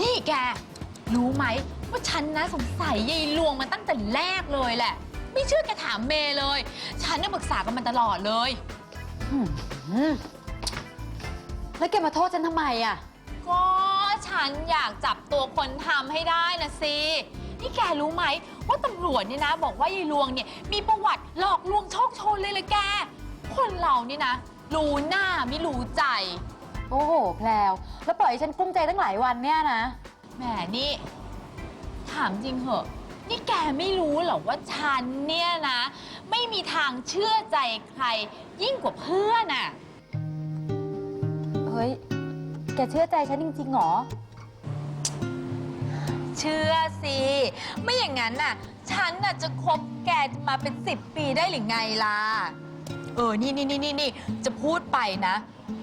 นี่แก รู้ไหมว่าฉันนะสงสัยยายลวงมาตั้งแต่แรกเลยแหละ ไม่เชื่อแกถามเมย์เลย ฉันน่ะปรึกษากับมันตลอดเลยอืมแล้วแกมาโทษฉันทำไมอะ ก็ฉันอยากจับตัวคนทำให้ได้นะสิ นี่แกรู้ไหมว่าตำรวจเนี่ยนะ บอกว่ายายลวงเนี่ยมีประวัติหลอกลวงโชคชนเลยเลยแก คนเรานี่นะ รู้หน้าไม่รู้ใจ โอ้โห แพลว แล้วปล่อยให้ฉันกุ้มใจตั้งหลายวันเนี่ยนะ แหมนี่ ถามจริงเหอะ นี่แกไม่รู้เหรอว่าฉันเนี่ยนะ ไม่มีทางเชื่อใจใคร ยิ่งกว่าเพื่อนอะเฮ้ย แกเชื่อใจฉันจริงๆเหรอ เชื่อสิ ไม่อย่างนั้นน่ะ ฉันน่ะจะคบแกมาเป็นสิบปีได้หรือไงล่ะ เออ นี่นี่นี่นี่นี่จะพูดไปนะ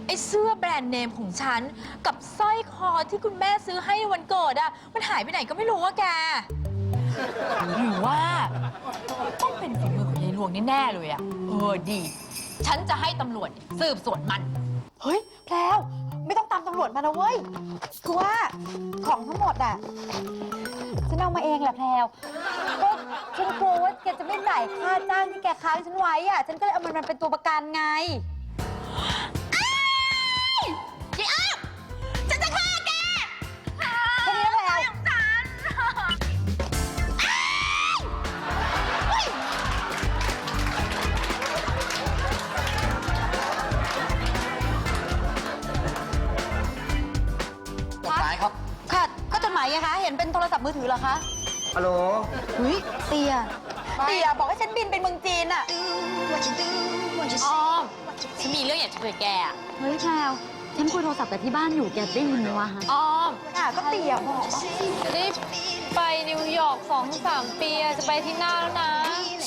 ไอ้เสื้อแบรนด์เนมของฉัน กับสร้อยคอที่คุณแม่ซื้อให้วันเกิดอะมันหายไปไหนก็ไม่รู้ว่าแก หรือว่า ต้องเป็นฝีมือของยายหลวงแน่ๆเลยอะเออดี ฉันจะให้ตำรวจสืบสวนมัน เฮ้ยแพลวไม่ต้องตามตำรวจมานะเว้ยคือว่าของทั้งหมดอะฉันเอามาเองแหละแพลวก็ฉันกลัวว่าแกจะไม่จ่ายค่าจ้างที่แกค้างฉันไว้อะ ฉันก็เลยเอามันมาเป็นตัวประกันไง ก็จดหมายไงคะ เห็นเป็นโทรศัพท์มือถือเหรอคะฮัลโหลเฮ้ยเตียเตียบอกให้ฉันบินไปเมืองจีนอะอ้อมฉันมีเรื่องอยากจะคุยกับแกอะเฮ้ยแพลวฉันคุยโทรศัพท์กับที่บ้านอยู่แกได้ยินไหมวะอ้อมอะก็เตียบอกนี่ไปนิวยอร์กสองสามปีอะจะไปที่หน้าแล้วนะ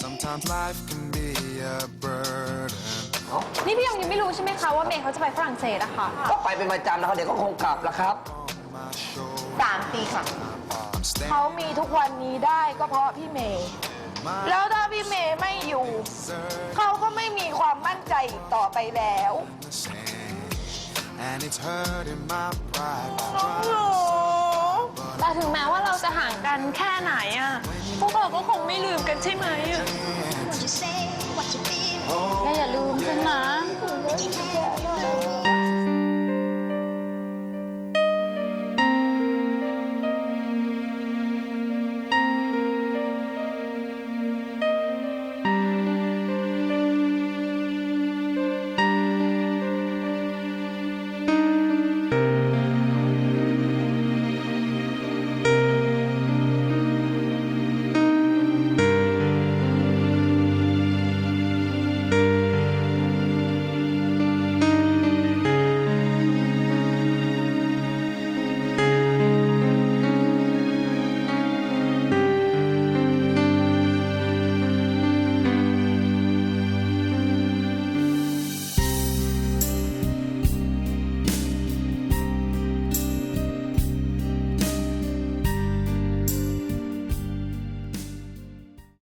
Sometimes life can be a burden. นี่พี่ยงยังไม่รู้ใช่ไหมคะว่าเมย์เขาจะไปฝรั่งเศสอะค่ะ ก็ไปเป็นประจำนะครับเดี๋ยวก็คงกลับแล้วครับ สามปีค่ะ เขามีทุกวันนี้ได้ก็เพราะพี่เมย์ แล้วถ้าพี่เมย์ไม่อยู่ เขาก็ไม่มีความมั่นใจอีกต่อไปแล้ว the same. And it's hurting my pride. แต่ถึงแม้ว่าเราจะห่างกันแค่ไหนอะพวกเราก็คงไม่ลืมกันใช่ไหมอะแกอย่าลืมฉันนะ